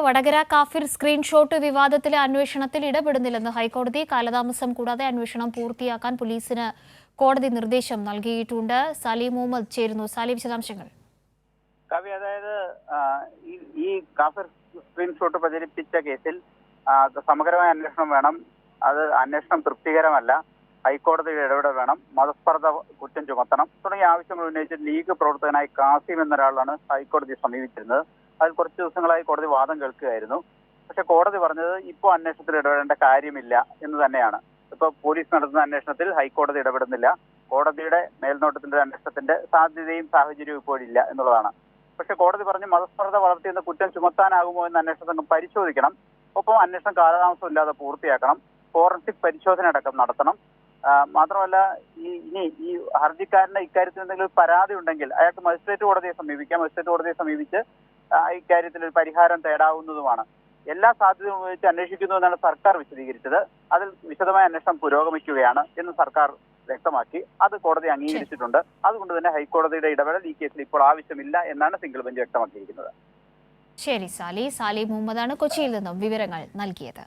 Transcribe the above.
വടകര കാഫിർ സ്ക്രീൻഷോട്ട് വിവാദത്തിലെ അന്വേഷണത്തിൽ ഇടപെടുന്നില്ലെന്ന് ഹൈക്കോടതി കാലതാമസം കൂടാതെ അന്വേഷണം പൂർത്തിയാക്കാൻ പോലീസിന് കോടതി നിർദ്ദേശം നൽകിയിട്ടുണ്ട്. സലീം മുഹമ്മദ് ചേരുന്നു. സാലി വിശദാംശങ്ങൾ. കവി അതായത് ഈ- കാഫിർ സ്ക്രീൻഷോട്ട് പ്രചരിപ്പിച്ച കേസിൽ സമഗ്രമായ അന്വേഷണം വേണം. അത് അന്വേഷണം തൃപ്തികരമല്ല. ഹൈക്കോടതിയുടെ ഇടപെടൽ വേണം. മതസ്പർദ്ധ കുറ്റം ചുമത്തണം തുടങ്ങിയ ആവശ്യങ്ങൾ ഉന്നയിച്ച് ലീഗ് പ്രവർത്തകനായി കാസിം എന്നൊരാളാണ് ഹൈക്കോടതിയെ സമീപിച്ചിരുന്നത്. അതിൽ കുറച്ച് ദിവസങ്ങളായി കോടതി വാദം കേൾക്കുകയായിരുന്നു. പക്ഷെ കോടതി പറഞ്ഞത് ഇപ്പോൾ അന്വേഷണത്തിൽ ഇടപെടേണ്ട കാര്യമില്ല എന്ന് തന്നെയാണ്. ഇപ്പൊ പോലീസ് നടത്തുന്ന അന്വേഷണത്തിൽ ഹൈക്കോടതി ഇടപെടുന്നില്ല. കോടതിയുടെ മേൽനോട്ടത്തിന്റെ അന്വേഷണത്തിന്റെ സാധ്യതയും സാഹചര്യവും ഇപ്പോഴില്ല എന്നുള്ളതാണ്. പക്ഷെ കോടതി പറഞ്ഞു മതസ്പർദ്ധ വളർത്തിയെന്ന കുറ്റം ചുമത്താനാകുമോ എന്ന് അന്വേഷണ സംഘം പരിശോധിക്കണം. ഒപ്പം അന്വേഷണം കാലതാമസം ഇല്ലാതെ പൂർത്തിയാക്കണം. ഫോറൻസിക് പരിശോധന അടക്കം നടത്തണം. മാത്രമല്ല ഈ ഇനി ഈ ഹർജിക്കാരന്റെ ഇക്കാര്യത്തിൽ എന്തെങ്കിലും പരാതി ഉണ്ടെങ്കിൽ അയാൾക്ക് മജിസ്ട്രേറ്റ് കോടതിയെ സമീപിക്കാം. മജിസ്ട്രേറ്റ് കോടതിയെ സമീപിച്ച് ഇക്കാര്യത്തിൽ ഒരു പരിഹാരം തേടാവുന്നതുമാണ്. എല്ലാ സാധ്യതയും ഉപയോഗിച്ച് അന്വേഷിക്കുന്നു എന്നാണ് സർക്കാർ വിശദീകരിച്ചത്. അതിൽ വിശദമായ അന്വേഷണം പുരോഗമിക്കുകയാണ് എന്ന് സർക്കാർ വ്യക്തമാക്കി. അത് കോടതി അംഗീകരിച്ചിട്ടുണ്ട്. അതുകൊണ്ട് തന്നെ ഹൈക്കോടതിയുടെ ഇടപെടൽ ഈ കേസിൽ ഇപ്പോൾ ആവശ്യമില്ല എന്നാണ് സിംഗിൾ ബെഞ്ച് വ്യക്തമാക്കിയിരിക്കുന്നത്. ശരി സാലി. സാലി മുഹമ്മദാണ് കൊച്ചിയിൽ നിന്നും വിവരങ്ങൾ നൽകിയത്.